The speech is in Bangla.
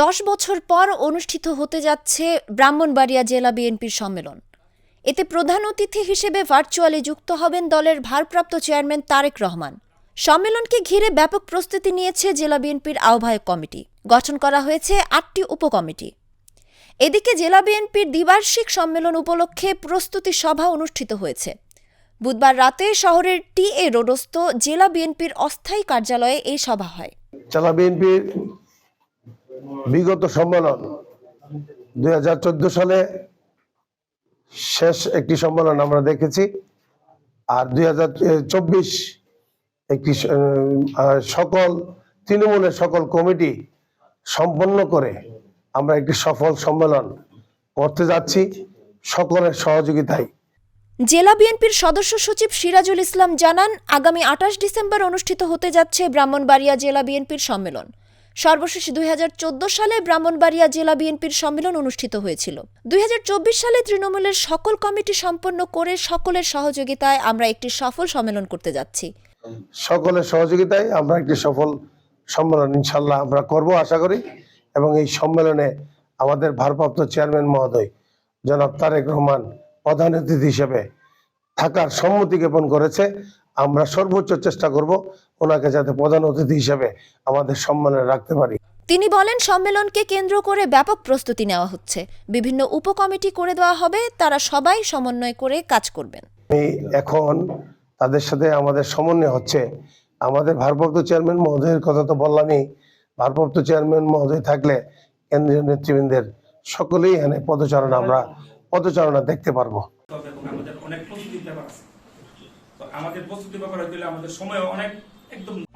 দশ বছর পর অনুষ্ঠিত হতে যাচ্ছে ব্রাহ্মণবাড়িয়া জেলা বিএনপির সম্মেলন। এতে প্রধান অতিথি হিসেবে ভার্চুয়ালি যুক্ত হবেন দলের ভারপ্রাপ্ত চেয়ারম্যান তারেক রহমান। সম্মেলনকে ঘিরে ব্যাপক প্রস্তুতি নিয়েছে জেলা বিএনপির আহ্বায়ক কমিটি। গঠন করা হয়েছে আটটি উপকমিটি। এদিকে জেলা বিএনপির দ্বিবার্ষিক সম্মেলন উপলক্ষে প্রস্তুতি সভা অনুষ্ঠিত হয়েছে। বুধবার রাতে শহরের টি এ রোডস্থ জেলা বিএনপির অস্থায়ী কার্যালয়ে এই সভা হয়। জেলা বিএনপির বিগত সম্মেলন দুই হাজার চোদ্দ সালে শেষ একটি সম্মেলন আমরা দেখেছি, আর দুই একটি সকল, তৃণমূলের সকল কমিটি সম্পন্ন করে আমরা একটি সফল সম্মেলন করতে যাচ্ছি সকলের সহযোগিতায়। জেলা বিএনপির সদস্য সচিব সিরাজুল ইসলাম জানান, আগামী আঠাশ ডিসেম্বর অনুষ্ঠিত হতে যাচ্ছে ব্রাহ্মণবাড়িয়া জেলা বিএনপির সম্মেলন। সর্বশেষ দুই সালে ব্রাহ্মণবাড়িয়া জেলা বিএনপির সম্মেলন অনুষ্ঠিত হয়েছিল। দুই হাজার চব্বিশ সালে তৃণমূলের সকল কমিটি সম্পন্ন করে সকলের সহযোগিতায় আমরা একটি সফল সম্মেলন করতে যাচ্ছি। সকলের সহযোগিতায় আমরা একটি সফল সম্মেলন ইনশাল্লাহ আমরা করব আশা করি এবং এই সম্মেলনে আমাদের ভারপ্রাপ্ত চেয়ারম্যান মহোদয় জনাব তারেক রহমান প্রধান অতিথি হিসেবে থাকার সম্মতি জ্ঞাপন করেছে। আমরা সর্বোচ্চ চেষ্টা করব ওনাকে যাতে প্রধান অতিথি হিসেবে আমাদের সম্মেলনে রাখতে পারি। তিনি বলেন সম্মেলনকে কেন্দ্র করে ব্যাপক প্রস্তুতি নেওয়া হচ্ছে। বিভিন্ন উপকমিটি করে দেওয়া হবে তারা সবাই সমন্বয় করে কাজ করবেন। এখন তাদের সাথে আমাদের সমন্বয় হচ্ছে। আমাদের ভারপ্রাপ্ত চেয়ারম্যান মহোদয়ের কথা তো বললামই ভারপ্রাপ্ত চেয়ারম্যান মহোদয় থাকলে কেন্দ্রীয় নেতৃবৃন্দের সকলেই এখানে পদচারণা আমরা পদচারণা দেখতে পারব। আমাদের অনেক প্রস্তুতির ব্যাপার আছে। আমাদের প্রস্তুতির ব্যাপার হইলে আমাদের সময় অনেক Entonces,